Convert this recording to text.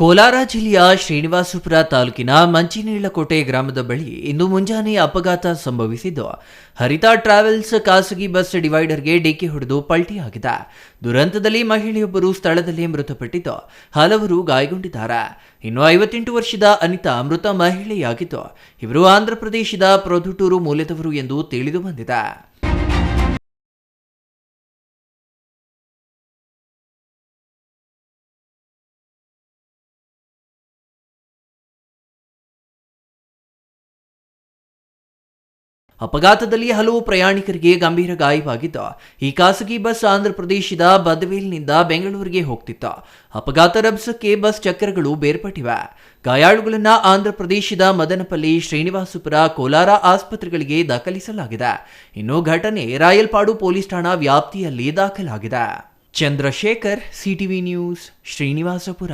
ಕೋಲಾರ ಜಿಲ್ಲೆಯ ಶ್ರೀನಿವಾಸಪುರ ತಾಲೂಕಿನ ಮಂಚಿನೀಳಕೋಟೆ ಗ್ರಾಮದ ಬಳಿ ಇಂದು ಮುಂಜಾನೆ ಅಪಘಾತ ಸಂಭವಿಸಿದ್ದು. ಹರಿತಾ ಟ್ರಾವೆಲ್ಸ್ ಖಾಸಗಿ ಬಸ್ ಡಿವೈಡರ್ಗೆ ಡಿಕ್ಕಿ ಹೊಡೆದು ಪಲ್ಟಿಯಾಗಿದೆ ದುರಂತದಲ್ಲಿ ಮಹಿಳೆಯೊಬ್ಬರು ಸ್ಥಳದಲ್ಲೇ ಮೃತಪಟ್ಟಿದ್ದು, ಹಲವರು ಗಾಯಗೊಂಡಿದ್ದಾರೆ. ಇನ್ನು ಐವತ್ತೆಂಟು ವರ್ಷದ ಅನಿತಾ ಮೃತ ಮಹಿಳೆಯಾಗಿದ್ದು, ಇವರು ಆಂಧ್ರಪ್ರದೇಶದ ಪ್ರೊದುಟೂರು ಮೂಲದವರು ಎಂದು ತಿಳಿದು ಬಂದಿದೆ. ಅಪಘಾತದಲ್ಲಿ ಹಲವು ಪ್ರಯಾಣಿಕರಿಗೆ ಗಂಭೀರ ಗಾಯವಾಗಿದ್ದ ಈ ಖಾಸಗಿ ಬಸ್ ಆಂಧ್ರಪ್ರದೇಶದ ಬದವೇಲ್ನಿಂದ ಬೆಂಗಳೂರಿಗೆ ಹೋಗ್ತಿತ್ತು ಅಪಘಾತ ರಭಸಕ್ಕೆ ಬಸ್ ಚಕ್ರಗಳು ಬೇರ್ಪಟ್ಟಿವೆ. ಗಾಯಾಳುಗಳನ್ನ ಆಂಧ್ರಪ್ರದೇಶದ ಮದನಪಲ್ಲಿ ಶ್ರೀನಿವಾಸಪುರ ಕೋಲಾರ ಆಸ್ಪತ್ರೆಗಳಿಗೆ ದಾಖಲಿಸಲಾಗಿದೆ. ಇನ್ನು ಘಟನೆ ರಾಯಲ್ಪಾಡು ಪೊಲೀಸ್ ಠಾಣಾ ವ್ಯಾಪ್ತಿಯಲ್ಲಿ ದಾಖಲಾಗಿದೆ. Chandrashekar, CTV news, Srinivasapura.